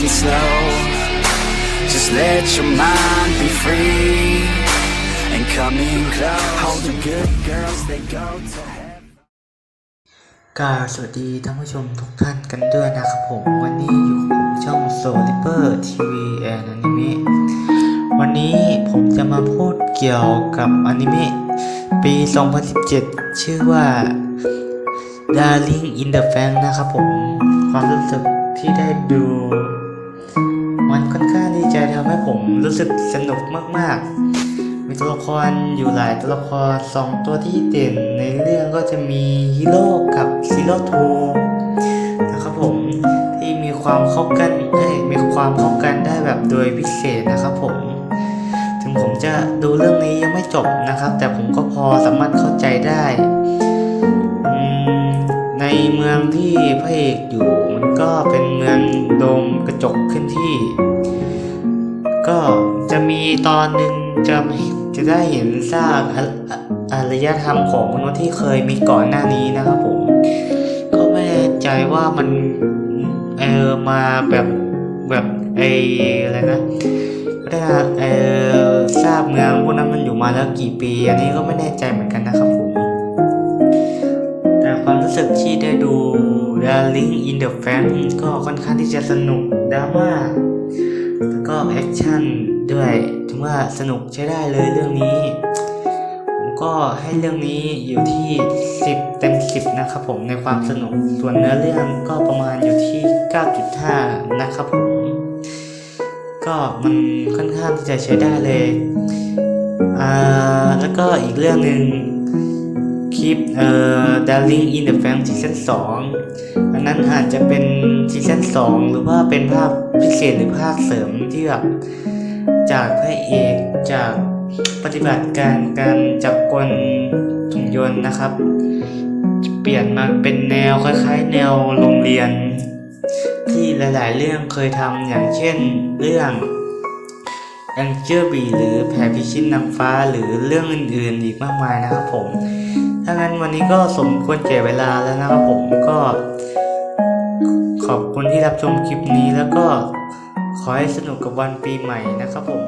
and slow Just let your mind be free And come in close All the good girls they go to ก็สวัสดีท่านผู้ชมทุกท่านกันด้วยนะครับผม วันนี้อยู่ของช่องโซลิเปอร์ทีวีแอนอนิเมะวันนี้ผมจะมาพูดเกี่ยวกับอนิเมะปี 2017 ชื่อว่า Darling in the Frank นะครับผม ความรู้สึกที่ได้ดู ข้างที่จะทำให้ผมรู้สึกสนุกมาก ๆ มีตัวละครอยู่หลายตัวละครสองตัวที่เด่นในเรื่องก็จะมีฮีโร่กับซีโร่ทูนะครับผมที่มีความเข้ากันเอ้ยมีความเข้ากันได้แบบโดยพิเศษนะครับผม ถึงผมจะดูเรื่องนี้ยังไม่จบนะครับ แต่ผมก็พอสามารถเข้าใจได้อืมในเมืองที่พระเอกอยู่มันก็เป็นเมืองโดมกระจกขึ้นที่ ก็จะมีตอนหนึ่งจะจะได้เห็นซากอารยธรรมของมนุษย์ที่เคยมีก่อนหน้านี้นะครับผม ก็ไม่แน่ใจว่ามันเออมาแบบแบบไออะไรนะก็ได้นะเออทราบเมืองพวกนั้นมันอยู่มาแล้วกี่ปี อันนี้ก็ไม่แน่ใจเหมือนกันนะครับผม แต่ความรู้สึกที่ได้ดู Darling in the Fan ก็ค่อนข้างที่จะสนุกดราม่า ก็แอคชั่นด้วยถือว่าสนุกใช้ได้เลยเรื่องนี้ ผมก็ให้เรื่องนี้อยู่ที่ 10 เต็ม 10 นะครับผมในความสนุกส่วนเนื้อเรื่องก็ประมาณอยู่ที่ 9.5 นะครับผม ก็มันค่อนข้างที่จะใช้ได้เลย อ่า แล้วก็อีกเรื่องหนึ่ง คลิปเอ่อ Darling in the Franxx ซีซั่น2อันนั้นอาจจะเป็นซีซั่น2 หรือว่าเป็นภาคพิเศษหรือภาคเสริมที่แบบจากพระเอกจากปฏิบัติการการจับกลถุงยนต์นะครับ เปลี่ยนมาเป็นแนวคล้ายๆ แนวโรงเรียน ที่หลายๆ เรื่องเคยทำอย่างเช่นเรื่องยังเจอร์บีหรือแผลพิชิตนางฟ้าหรือเรื่องอื่นๆอีกมากมายนะครับผม ถ้างั้นวันนี้ก็สมควรแก่เวลาแล้วนะครับผมก็ ขอบคุณที่รับชมคลิปนี้แล้วก็ขอให้สนุกกับวันปีใหม่นะครับผม